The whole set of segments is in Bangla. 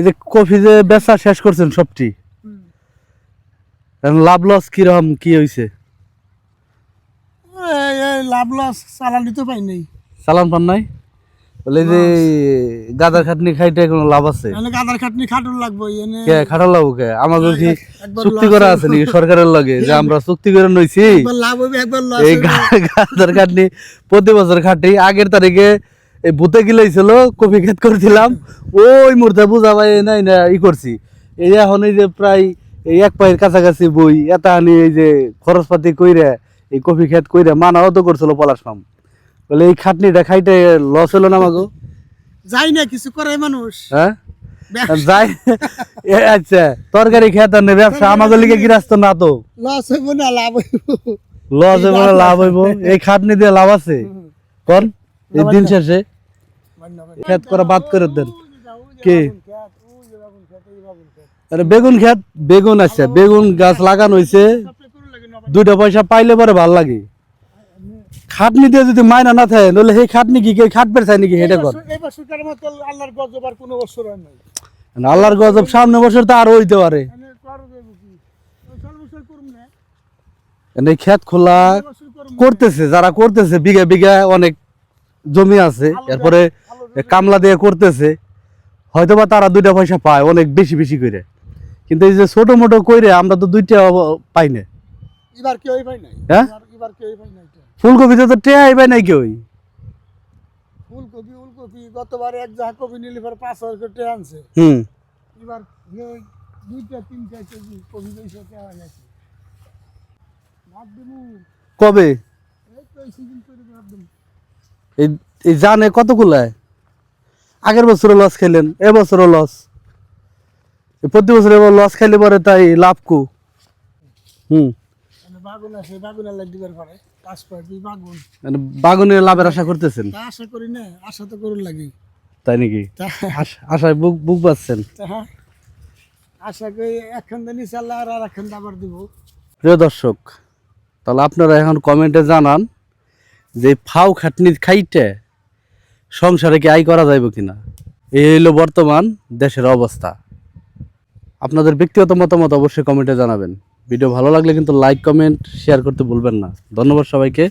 এই যে কফি যে বেচা শেষ করছেন সবটি। লাভ লস কীরকম কি হয়েছে লাভ লস চালানি তো পাই নাই। চালান পান নাই? বলে যে গাদার খাটনি খাইতে কোনো লাভ আছে? গাদার খাটনি খাটুন লাগবো কে খাটাল লাভ কে? চুক্তি করা আছে নাকি সরকারের লগে যে আমরা চুক্তি করে নইছি এই গাদার খাটনি প্রতি বছর খাটি। আগের তারিখে এই ভূতে গিলাইছিল কপি খেত করছিলাম ওই মুহূর্তে বুঝা পাই নাই না ই করছি। এই এখন এই যে প্রায় এই এক পায়ের কাছাকাছি বই এটা আনি এই যে খরচপাতি কইরে এই কফি খেত কইরে মানাও তো করছিল পলাশ পাম বলে এই খাটনিটা খাইতে লস হলো না আমাকে যাই না কিছু করে মানুষ। হ্যাঁ। যাই আচ্ছা তরকারি খেত আর ব্যবসা আমাকে লিগে গিরাস্ত না তো? লস হইব না লাভ হইব। লস হইব না লাভ হইব। এই খাটনি দিয়ে লাভ আছে? কোন এই দিন শেষে খেত করা বাদ করে দেন। কি? আরে বেগুন খেত বেগুন আছে বেগুন গাছ লাগানো হয়েছে দুইটা পয়সা পাইলে পরে ভালো লাগে। খাটনি দিয়ে যদি মায়না না থাকে তাহলে সেই খাটনি কি কে খাটবে চাই নাকি সেটা কর। এই বছরটার মতো আল্লাহর গজব আর কোনো বছর নাই। আল্লাহর গজব সামনে বছর তো আরও হইতে পারে। খেত খোলা করতেছে যারা করতেছে বিঘা বিঘা অনেক জমি আছে এরপরে কামলা দিয়ে করতেছে হয়তো বা তারা দুইটা পয়সা পায় অনেক বেশি বেশি করে। কিন্তু এই যে ছোট মোটো কইরে আমরা তো দুইটা পাই না। হ্যাঁ? ফুলকপিতে তো টেয়াই পাই নাই কেউই ফুলকপি উলকপি গতবার এক জাহা কপি নিলে পরে পাঁচ হাজার করে টাকা আনছে। হুম। এবার দুইটা তিনটা কেজি কপি পয়সা টাকা গেছে। কবে? এই তো সিজন করে ভাত দেবো এই এই জানে কতগুলায় আগের বছরও লস খেলেন এবছরও লস প্রতি বছর এবার লস খাইলে পরে তাই লাভ কু। হুম। মানে বাগুন আছে বাগুনের লাগ দিবার পরে পাঁচ পাঁচ দুই বাগুন। মানে বাগুনে লাভের আশা করতেছেন? আশা করি না আশা তো করুন লাগে। তাই নাকি? আশায় বুক বুক পাচ্ছেন তা আশা করি আর আবার দিব। প্রিয় দর্শক তাহলে আপনারা এখন কমেন্টে জানান যে ফাও খাটনি খাইটে সংসারে কি আয় করা যাইব কিনা? এই হইল বর্তমান দেশের অবস্থা। আপনাদের ব্যক্তিগত মতামত অবশ্যই কমেন্টে জানাবেন। ভিডিও ভালো লাগলে কিন্তু লাইক, কমেন্ট, শেয়ার করতে ভুলবেন না। ধন্যবাদ সবাইকে।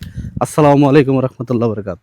আসসালামু আলাইকুম রহমতুল্লাহ বরকাত